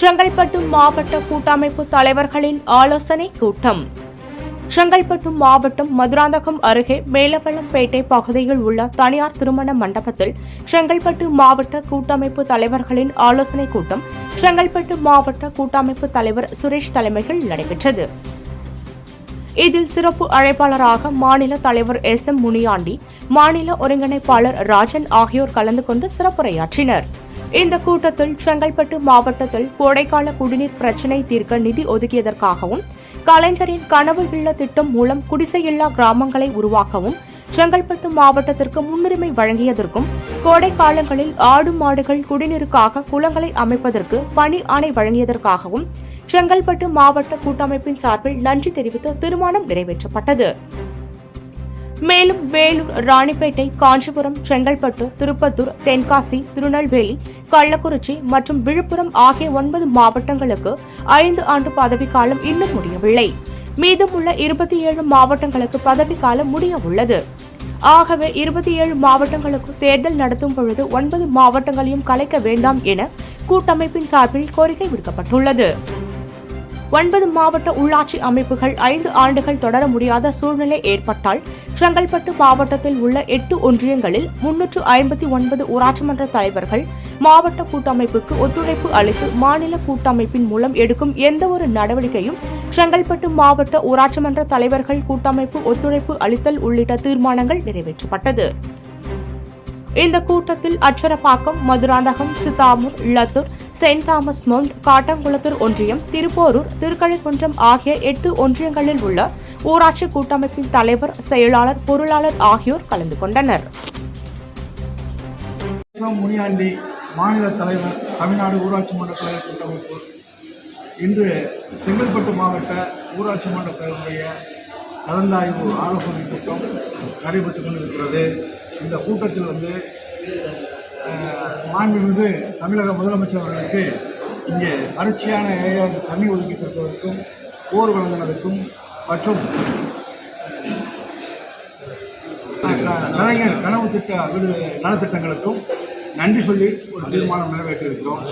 செங்கல்பட்டு மாவட்ட கூட்டமைப்பு தலைவர்களின் ஆலோசனை கூட்டம். செங்கல்பட்டு மாவட்டம் மதுராந்தகம் அருகே மேலவள்ளம்பேட்டை பகுதியில் உள்ள தனியார் திருமண மண்டபத்தில் செங்கல்பட்டு மாவட்ட கூட்டமைப்பு தலைவர்களின் ஆலோசனை கூட்டம் செங்கல்பட்டு மாவட்ட கூட்டமைப்பு தலைவர் சுரேஷ் தலைமையில் நடைபெற்றது. இதில் சிறப்பு அழைப்பாளராக மாநில தலைவர் எஸ் எம் முனியாண்டி மாநில ஒருங்கிணைப்பாளர் ராஜன் ஆகியோர் கலந்து கொண்டு சிறப்புரையாற்றினர். இந்த கூட்டத்தில் செங்கல்பட்டு மாவட்டத்தில் கோடைக்கால குடிநீர் பிரச்சினை தீர்க்க நிதி ஒதுக்கியதற்காகவும் கலைஞரின் கனவு இல்ல திட்டம் மூலம் குடிசையில்லா கிராமங்களை உருவாக்கவும் செங்கல்பட்டு மாவட்டத்திற்கு முன்னுரிமை வழங்கியதற்கும் கோடை காலங்களில் ஆடு மாடுகள் குடிநீருக்காக குளங்களை அமைப்பதற்கு பணி ஆணை வழங்கியதற்காகவும் செங்கல்பட்டு மாவட்ட கூட்டமைப்பின் சார்பில் நன்றி தெரிவித்து தீர்மானம் நிறைவேற்றப்பட்டது. மேலும் வேலூர் ராணிப்பேட்டை காஞ்சிபுரம் செங்கல்பட்டு திருப்பத்தூர் தென்காசி திருநெல்வேலி கள்ளக்குறிச்சி மற்றும் விழுப்புரம் ஆகிய ஒன்பது மாவட்டங்களுக்கு ஐந்து ஆண்டு பதவிக்காலம் இன்னும் முடியவில்லை. மீதமுள்ள இருபத்தி ஏழு மாவட்டங்களுக்கு பதவிக்காலம் முடிய உள்ளது ஆகவே இருபத்தி ஏழு மாவட்டங்களுக்கு தேர்தல் நடத்தும் பொழுது ஒன்பது மாவட்டங்களையும் கலைக்க வேண்டாம் என கூட்டமைப்பின் சார்பில் கோரிக்கை விடுக்கப்பட்டுள்ளது. ஒன்பது மாவட்ட உள்ளாட்சி அமைப்புகள் ஐந்து ஆண்டுகள் தொடர முடியாத சூழ்நிலை ஏற்பட்டால் செங்கல்பட்டு மாவட்டத்தில் உள்ள எட்டு ஒன்றியங்களில் முன்னூற்று ஐம்பத்தி ஒன்பது ஊராட்சி மன்ற தலைவர்கள் மாவட்ட கூட்டமைப்புக்கு ஒத்துழைப்பு அளித்து மாநில கூட்டமைப்பின் மூலம் எடுக்கும் எந்தவொரு நடவடிக்கையும் செங்கல்பட்டு மாவட்ட ஊராட்சி மன்ற தலைவர்கள் கூட்டமைப்பு ஒத்துழைப்பு அளித்தல் உள்ளிட்ட தீர்மானங்கள் நிறைவேற்றப்பட்டது. இந்த கூட்டத்தில் Acharapakkam Madurantakam Chithamur Lathur Saint Thomas Mount Kattankulathur ஒன்றியம் திருப்போரூர் திருக்கழிக்குன்றம் ஆகிய எட்டு ஒன்றியங்களில் உள்ள ஊராட்சி கூட்டமைப்பின் தலைவர் செயலாளர் பொருளாளர் ஆகியோர் கலந்து கொண்டனர். முனியாண்டி மாநில தலைவர் தமிழ்நாடு ஊராட்சி மன்ற தலைவர் கூட்டமைப்பு. இன்று செங்கல்பட்டு மாவட்ட ஊராட்சி மன்ற தலைவருடைய கலந்தாய்வு ஆலோசனை கூட்டம் நடைபெற்று கொண்டிருக்கிறது. இந்த கூட்டத்தில் வந்து மாண்புமிகு தமிழக முதலமைச்சர் அவர்களுக்கு இங்கே வறட்சியான ஏரியாவுக்கு தண்ணி ஒதுக்கி தருவதற்கும் போர் வழங்குவதற்கும் மற்றும் கலைஞர் கனவு திட்ட வீடு நலத்திட்டங்களுக்கும் நன்றி சொல்லி ஒரு தீர்மானம் நிறைவேற்றியிருக்கிறோம்.